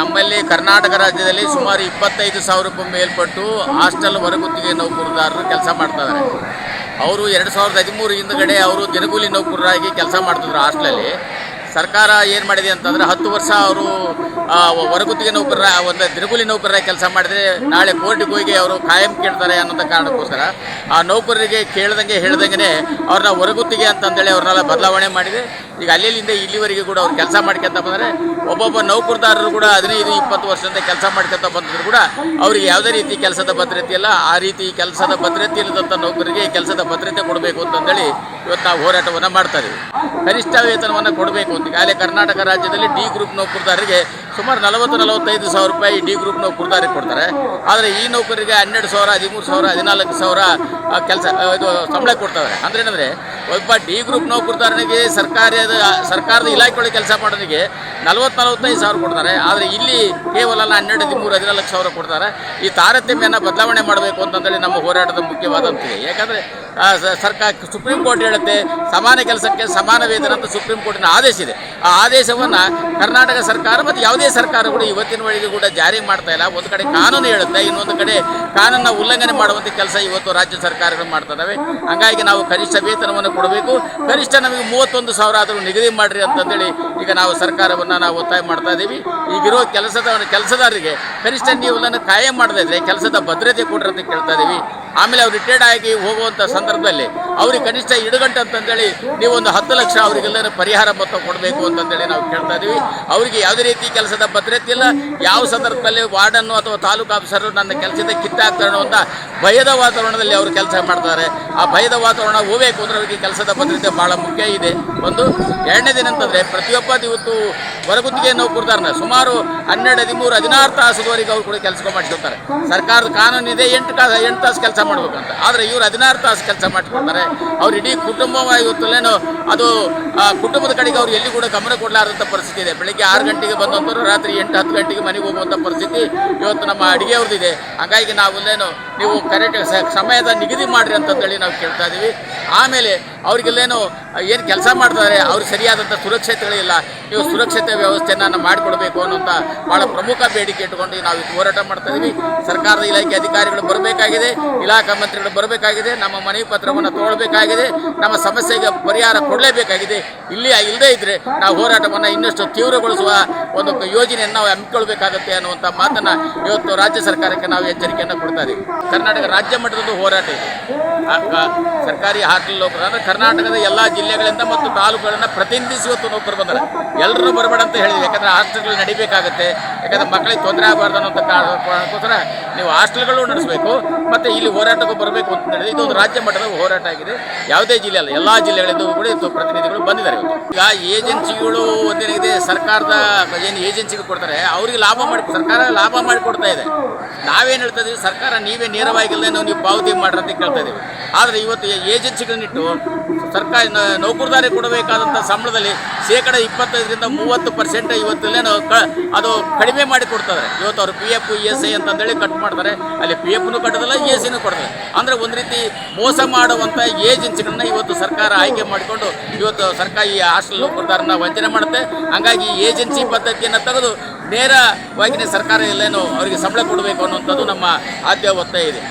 ನಮ್ಮಲ್ಲಿ ಕರ್ನಾಟಕ ರಾಜ್ಯದಲ್ಲಿ ಸುಮಾರು ಇಪ್ಪತ್ತೈದು ರೂಪಾಯಿ ಮೇಲ್ಪಟ್ಟು ಹಾಸ್ಟೆಲ್ ಹೊರಗುತ್ತಿಗೆ ನೌಕರದಾರರು ಕೆಲಸ ಮಾಡ್ತಿದ್ದಾರೆ. ಅವರು ಎರಡು ಸಾವಿರದ ಹದಿಮೂರು ಹಿಂದ್ಗಡೆ ಅವರು ದಿನಗೂಲಿ ನೌಕರರಾಗಿ ಕೆಲಸ ಮಾಡ್ತಿದ್ರು ಹಾಸ್ಟೆಲಲ್ಲಿ. ಸರ್ಕಾರ ಏನು ಮಾಡಿದೆ ಅಂತಂದರೆ ಹತ್ತು ವರ್ಷ ಅವರು ಹೊರಗುತ್ತಿಗೆ ನೌಕರರ, ಒಂದು ದಿನಗೂಲಿ ನೌಕರರ ಕೆಲಸ ಮಾಡಿದರೆ ನಾಳೆ ಕೋರ್ಟಿಗೆ ಹೋಗಿ ಅವರು ಕಾಯಂ ಕೇಳ್ತಾರೆ ಅನ್ನೋದ ಕಾರಣಕ್ಕೋಸ್ಕರ ಆ ನೌಕರರಿಗೆ ಕೇಳ್ದಂಗೆ ಹೇಳ್ದಂಗೆ ಅವ್ರನ್ನ ಹೊರಗುತ್ತಿಗೆ ಅಂತಂದೇಳಿ ಅವ್ರನ್ನೆಲ್ಲ ಬದಲಾವಣೆ ಮಾಡಿದೆ. ಈಗ ಅಲ್ಲಿಂದ ಇಲ್ಲಿವರೆಗೆ ಕೂಡ ಅವ್ರು ಕೆಲಸ ಮಾಡ್ಕೊತ ಬಂದರೆ ಒಬ್ಬೊಬ್ಬ ನೌಕರದಾರರು ಕೂಡ ಹದಿನೈದು, ಇಪ್ಪತ್ತು ವರ್ಷದಿಂದ ಕೆಲಸ ಮಾಡ್ಕೊತ ಬಂದಿದ್ರು ಕೂಡ ಅವ್ರಿಗೆ ಯಾವುದೇ ರೀತಿ ಕೆಲಸದ ಭದ್ರತೆ ಇಲ್ಲ. ಆ ರೀತಿ ಕೆಲಸದ ಭದ್ರತೆ ಇಲ್ಲದಂಥ ನೌಕರಿಗೆ ಕೆಲಸದ ಭದ್ರತೆ ಕೊಡಬೇಕು ಅಂತಂದೇಳಿ ಇವತ್ತು ನಾವು ಹೋರಾಟವನ್ನು ಮಾಡ್ತಾ ಇದ್ದೀವಿ ಕನಿಷ್ಠ ವೇತನವನ್ನು ಕೊಡಬೇಕು ಅಂತ ಈಗಾಗಲೇ ಕರ್ನಾಟಕ ರಾಜ್ಯದಲ್ಲಿ ಡಿ ಗ್ರೂಪ್ ನೌಕರದಾರರಿಗೆ ಸುಮಾರು ನಲವತ್ತು, ನಲವತ್ತೈದು ಸಾವಿರ ರೂಪಾಯಿ ಡಿ ಗ್ರೂಪ್ ನೌಕರದಾರಿಗೆ ಕೊಡ್ತಾರೆ. ಆದರೆ ಈ ನೌಕರರಿಗೆ ಹನ್ನೆರಡು ಸಾವಿರ, ಹದಿಮೂರು ಸಾವಿರ, ಹದಿನಾಲ್ಕು ಸಾವಿರ ಕೆಲಸ ಇದು ಸಂಬಳ ಕೊಡ್ತಾರೆ ಅಂದ್ರೆ ಏನಂದರೆ, ಒಬ್ಬ ಡಿ ಗ್ರೂಪ್ ನೌಕರದಾರನಿಗೆ ಸರ್ಕಾರದ ಸರ್ಕಾರದ ಇಲಾಖೆಯೊಳಗೆ ಕೆಲಸ ಮಾಡೋನಿಗೆ ನಲವತ್ತು ನಲವತ್ತೈದು ಸಾವಿರ ಕೊಡ್ತಾರೆ. ಆದರೆ ಇಲ್ಲಿ ಕೇವಲ ಹನ್ನೆರಡು ಹದಿಮೂರು ಹದಿನಾಲ್ಕು ಸಾವಿರ ಕೊಡ್ತಾರೆ. ಈ ತಾರತಮ್ಯನ ಬದಲಾವಣೆ ಮಾಡಬೇಕು ಅಂತಂದೇಳಿ ನಮ್ಮ ಹೋರಾಟದ ಮುಖ್ಯವಾದಂತಿದೆ. ಯಾಕಂದರೆ ಸರ್ಕಾರ ಸುಪ್ರೀಂ ಕೋರ್ಟ್ ಹೇಳುತ್ತೆ, ಸಮಾನ ಕೆಲಸಕ್ಕೆ ಸಮಾನ ವೇತನ ಅಂತ ಸುಪ್ರೀಂ ಕೋರ್ಟಿನ ಆದೇಶ ಇದೆ. ಆ ಆದೇಶವನ್ನು ಕರ್ನಾಟಕ ಸರ್ಕಾರ ಮತ್ತು ಯಾವುದೇ ಸರ್ಕಾರ ಕೂಡ ಇವತ್ತಿನವರೆಗೂ ಕೂಡ ಜಾರಿ ಮಾಡ್ತಾ ಇಲ್ಲ. ಒಂದು ಕಡೆ ಕಾನೂನು ಹೇಳುತ್ತೆ, ಇನ್ನೊಂದು ಕಡೆ ಕಾನೂನನ್ನ ಉಲ್ಲಂಘನೆ ಮಾಡುವಂಥ ಕೆಲಸ ಇವತ್ತು ರಾಜ್ಯ ಸರ್ಕಾರಗಳು ಮಾಡ್ತಾ ಇದ್ದಾವೆ ಹಾಗಾಗಿ ನಾವು ಕನಿಷ್ಠ ವೇತನವನ್ನು ಕೊಡಬೇಕು. ಕನಿಷ್ಠ ನಮಗೆ ಮೂವತ್ತೊಂದು ಸಾವಿರ ಆದರೂ ನಿಗದಿ ಮಾಡಿರಿ ಅಂತಂದೇಳಿ ಈಗ ನಾವು ಸರ್ಕಾರವನ್ನು ನಾವು ಒತ್ತಾಯ ಮಾಡ್ತಾ ಇದ್ದೀವಿ. ಈಗಿರೋ ಕೆಲಸದ ಕೆಲಸದಾರರಿಗೆ ಕನಿಷ್ಠ ನೀವು ಅದನ್ನು ಕಾಯಂ ಮಾಡದೇ ಇದ್ರೆ, ಕೆಲಸದ ಭದ್ರತೆ ಕೊಡ್ರಿ ಅಂತ ಕೇಳ್ತಾ ಇದ್ದೀವಿ. ಆಮೇಲೆ ಅವ್ರು ರಿಟೈರ್ಡ್ ಆಗಿ ಹೋಗುವಂಥ ಸಂದರ್ಭದಲ್ಲಿ ಅವ್ರಿಗೆ ಕನಿಷ್ಠ ಇಡುಗಂಟು ಅಂತಂದೇಳಿ ನೀವು ಒಂದು ಹತ್ತು ಲಕ್ಷ ಅವರಿಗೆಲ್ಲರೂ ಪರಿಹಾರ ಮೊತ್ತ ಕೊಡಬೇಕು ಅಂತಂದೇಳಿ ನಾವು ಕೇಳ್ತಾ ಇದ್ದೀವಿ ಅವರಿಗೆ ಯಾವುದೇ ರೀತಿ ಕೆಲಸದ ಭದ್ರತೆ ಇಲ್ಲ. ಯಾವ ಸಂದರ್ಭದಲ್ಲಿ ವಾರ್ಡನ್ನು ಅಥವಾ ತಾಲೂಕು ಆಫೀಸರು ನನ್ನ ಕೆಲಸದ ಕಿತ್ತಾಕ್ತಾರೆ ಅಂತ ಭಯದ ವಾತಾವರಣದಲ್ಲಿ ಅವರು ಕೆಲಸ ಮಾಡ್ತಾರೆ. ಆ ಭಯದ ವಾತಾವರಣ ಹೋಗಬೇಕು ಅಂದರೆ ಅವರಿಗೆ ಕೆಲಸದ ಭದ್ರತೆ ಭಾಳ ಮುಖ್ಯ ಇದೆ. ಒಂದು. ಎರಡನೇ ದಿನ ಅಂತಂದರೆ ಪ್ರತಿಯೊಬ್ಬ ಇವತ್ತು ಹೊರಗುತ್ತಿಗೆ ನೌಕರದಾರನ ಸುಮಾರು ಹನ್ನೆರಡು, ಹದಿಮೂರು, ಹದಿನಾರು ತಾಸುವರೆಗೆ ಅವ್ರು ಕೂಡ ಕೆಲಸ ಮಾಡ್ಕೊಳ್ತಾರೆ ಸರ್ಕಾರದ ಕಾನೂನು ಇದೆ ಎಂಟು ಕಾಸು ಎಂಟು ತಾಸು ಕೆಲಸ ಮಾಡ್ಬೇಕಂತ. ಆದರೆ ಇವರು ಹದಿನಾರು ತಾಸು ಕೆಲಸ ಮಾಡ್ಕೊಳ್ತಾರೆ ಅವ್ರು ಇಡೀ ಕುಟುಂಬವಾಗಿ ಇವತ್ತಲ್ಲೇನು ಅದು ಕುಟುಂಬದ ಕಡೆಗೆ ಅವ್ರು ಎಲ್ಲಿ ಕೂಡ ಗಮನ ಕೊಡಲಾರದಂಥ ಪರಿಸ್ಥಿತಿ ಇದೆ. ಬೆಳಗ್ಗೆ ಆರು ಗಂಟೆಗೆ ಬಂದಂಥವ್ರು, ರಾತ್ರಿ ಎಂಟು, ಹತ್ತು ಗಂಟೆಗೆ ಮನೆಗೆ ಹೋಗುವಂಥ ಪರಿಸ್ಥಿತಿ ಇವತ್ತು ನಮ್ಮ ಅಡುಗೆಯವ್ರದ್ದಿದೆ ಹಾಗಾಗಿ ನಾವೆಲ್ಲೇನು ನೀವು ಕರೆಕ್ಟ್ ಸಮಯದ ನಿಗದಿ ಮಾಡಿರಿ ಅಂತಂದೇಳಿ ನಾವು ಕೇಳ್ತಾ ಇದ್ದೀವಿ. ಆಮೇಲೆ ಅವ್ರಿಗೆಲ್ಲೇನು ಏನು ಕೆಲಸ ಮಾಡ್ತಾರೆ ಅವ್ರು ಸರಿಯಾದಂಥ ಸುರಕ್ಷತೆಗಳಿಲ್ಲ. ನೀವು ಸುರಕ್ಷತೆ ವ್ಯವಸ್ಥೆಯನ್ನು ಮಾಡಿಕೊಡ್ಬೇಕು ಅನ್ನೋಂಥ ಭಾಳ ಪ್ರಮುಖ ಬೇಡಿಕೆ ಇಟ್ಕೊಂಡು ನಾವು ಹೋರಾಟ ಮಾಡ್ತಾ ಸರ್ಕಾರದ ಇಲಾಖೆ ಅಧಿಕಾರಿಗಳು ಬರಬೇಕಾಗಿದೆ, ಇಲಾಖಾ ಮಂತ್ರಿಗಳು ಬರಬೇಕಾಗಿದೆ, ನಮ್ಮ ಮನವಿ ಪತ್ರವನ್ನು ತಗೊಳ್ಬೇಕಾಗಿದೆ, ನಮ್ಮ ಸಮಸ್ಯೆಗೆ ಪರಿಹಾರ ಕೊಡಲೇಬೇಕಾಗಿದೆ. ಇಲ್ಲಿ ಇಲ್ಲದೇ ಇದ್ದರೆ ನಾವು ಹೋರಾಟವನ್ನು ಇನ್ನಷ್ಟು ತೀವ್ರಗೊಳಿಸುವ ಒಂದು ಯೋಜನೆಯನ್ನು ನಾವು ಹಮ್ಮಿಕೊಳ್ಬೇಕಾಗುತ್ತೆ ಅನ್ನುವಂಥ ಮಾತನ್ನು ಇವತ್ತು ರಾಜ್ಯ ಸರ್ಕಾರಕ್ಕೆ ನಾವು ಎಚ್ಚರಿಕೆಯನ್ನು ಕೊಡ್ತಾ ಇದ್ದೀವಿ ಕರ್ನಾಟಕ ರಾಜ್ಯ ಮಟ್ಟದ ಹೋರಾಟ ಇದೆ. ಸರ್ಕಾರಿ ಅಂದರೆ ಕರ್ನಾಟಕದ ಎಲ್ಲ ಜಿಲ್ಲೆಗಳಿಂದ ಮತ್ತು ತಾಲೂಕುಗಳನ್ನು ಪ್ರತಿನಿಧಿಸುವ ತುಮಕೂರು ಬಂದ್ದಾರೆ ಎಲ್ಲರೂ ಬರಬೇಡ ಅಂತ ಹೇಳಿದ್ವಿ. ಯಾಕಂದ್ರೆ ಹಾಸ್ಟೆಲ್ಗಳು ನಡಿಬೇಕಾಗುತ್ತೆ. ಯಾಕಂದ್ರೆ ಮಕ್ಕಳಿಗೆ ತೊಂದರೆ ಆಗಬಾರ್ದು ಅನ್ನೋಂಥ ಕಾರಣಕ್ಕೋಸ್ಕರ ನೀವು ಹಾಸ್ಟೆಲ್ಗಳು ನಡೆಸಬೇಕು, ಮತ್ತು ಇಲ್ಲಿ ಹೋರಾಟಕ್ಕೂ ಬರಬೇಕು ಅಂತ ಹೇಳಿದ್ರೆ ಇದೊಂದು ರಾಜ್ಯ ಮಟ್ಟದ ಹೋರಾಟ ಆಗಿದೆ. ಯಾವುದೇ ಜಿಲ್ಲೆ ಅಲ್ಲ, ಎಲ್ಲ ಜಿಲ್ಲೆಗಳಿಂದ ಕೂಡ ಪ್ರತಿನಿಧಿಗಳು ಬಂದಿದ್ದಾರೆ. ಈಗ ಏಜೆನ್ಸಿಗಳು ಒಂದೇನಿದೆ ಸರ್ಕಾರದ ಏನು ಏಜೆನ್ಸಿಗಳು ಕೊಡ್ತಾರೆ, ಅವ್ರಿಗೆ ಲಾಭ ಮಾಡಿ, ಸರ್ಕಾರ ಲಾಭ ಮಾಡಿ ಕೊಡ್ತಾ ಇದೆ. ನಾವೇನು ಹೇಳ್ತಾ ಇದ್ದೀವಿ ಸರ್ಕಾರ ನೀವೇ ನೇರವಾಗಿಲ್ಲ ನಾವು ಪಾವತಿ ಮಾಡ್ರಿ ಅಂತ ಕೇಳ್ತಾ ಇದ್ದೀವಿ ಆದರೆ ಇವತ್ತು ಏಜೆನ್ಸಿಗಳನ್ನಿಟ್ಟು ಸರ್ಕಾರ ನೌಕರದಾರಿ ಕೊಡಬೇಕಾದಂಥ ಸಂಬಳದಲ್ಲಿ ಶೇಕಡ ಇಪ್ಪತ್ತೈದರಿಂದ ಮೂವತ್ತು ಪರ್ಸೆಂಟ್ ಇವತ್ತಲ್ಲೇನೋ ಕ ಅದು ಕಡಿಮೆ ಮಾಡಿ ಕೊಡ್ತಾರೆ ಇವತ್ತು ಅವರು P F E S I ಅಂತಂದೇಳಿ ಕಟ್ ಮಾಡ್ತಾರೆ, ಅಲ್ಲಿ ಪಿ ಎಫ್ನು ಕಟ್ಟೋದಿಲ್ಲ ಎ ಸಿನೂ ಕೊಡ್ತಾರೆ ಅಂದರೆ ಒಂದು ರೀತಿ ಮೋಸ ಮಾಡುವಂಥ ಏಜೆನ್ಸಿಗಳನ್ನ ಇವತ್ತು ಸರ್ಕಾರ ಆಯ್ಕೆ ಮಾಡಿಕೊಂಡು ಇವತ್ತು ಸರ್ಕಾರ ಈ ಹಾಸ್ಟೆಲ್ ನೌಕರದಾರನ್ನ ವಂಚನೆ ಮಾಡುತ್ತೆ. ಹಾಗಾಗಿ ಏಜೆನ್ಸಿ ಪದ್ಧತಿಯನ್ನು ತೆಗೆದು ನೇರವಾಗಿನೇ ಸರ್ಕಾರ ಎಲ್ಲೇನು ಅವರಿಗೆ ಸಂಬಳ ಕೊಡಬೇಕು ಅನ್ನುವಂಥದ್ದು ನಮ್ಮ ಆದ್ಯ ಒತ್ತಾಯ ಇದೆ.